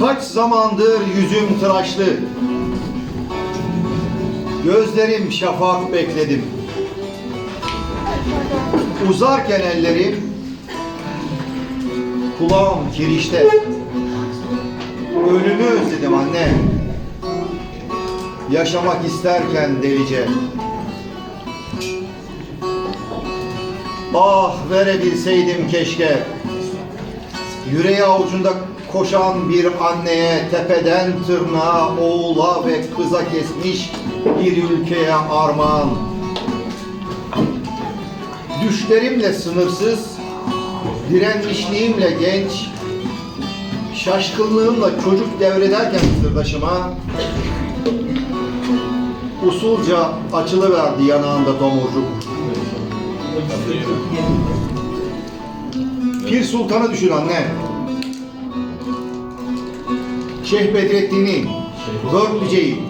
Kaç zamandır yüzüm tıraşlı. Gözlerim şafak bekledim. Uzarken ellerim kulağım kirişte. Ölümü özledim anne. Yaşamak isterken delice. Ah verebilseydim keşke. Yüreği avucunda koşan bir anneye tepeden tırnağa oğula ve kıza kesmiş bir ülkeye armağan. Düşlerimle sınırsız, direnmişliğimle genç, şaşkınlığımla çocuk devrederken sırdaşıma usulca açılıverdi yanağında tomurcuk. Pir Sultan'ı düşün anne. Şeyh Bedrettin'i, Dörtlüce'yi.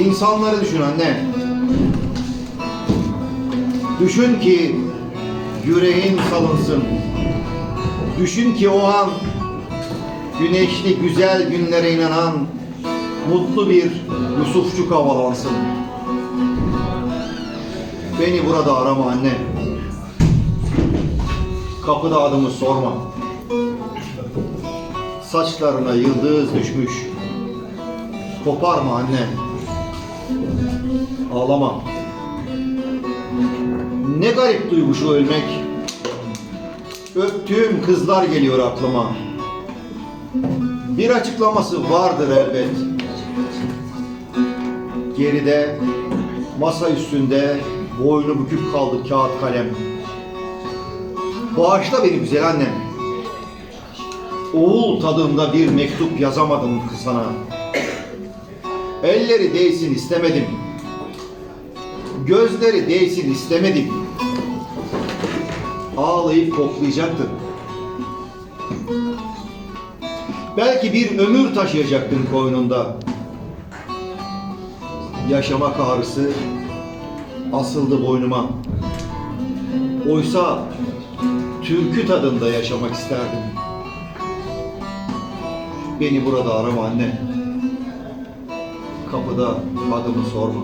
İnsanları düşün anne. Düşün ki yüreğin salınsın. Düşün ki o an güneşli güzel günlere inanan mutlu bir Yusufçuk havalansın. Beni burada arama anne. Kapıda adımı sorma. Saçlarına yıldız düşmüş. Koparma anne. Ağlama. Ne garip duygu şu ölmek. Öptüğüm kızlar geliyor aklıma. Bir açıklaması vardır elbet. Geride, masa üstünde boynu bükük kaldı kağıt kalem. Bağışla beni güzel annem. Oğul tadında bir mektup yazamadım sana. Elleri değsin istemedim. Gözleri değsin istemedim. Ağlayıp koklayacaktın. Belki bir ömür taşıyacaktın koynunda. Yaşamak ağrısı asıldı boynuma. Oysa türkü tadında yaşamak isterdim. Beni burada arama anne. Kapıda adımı sorma.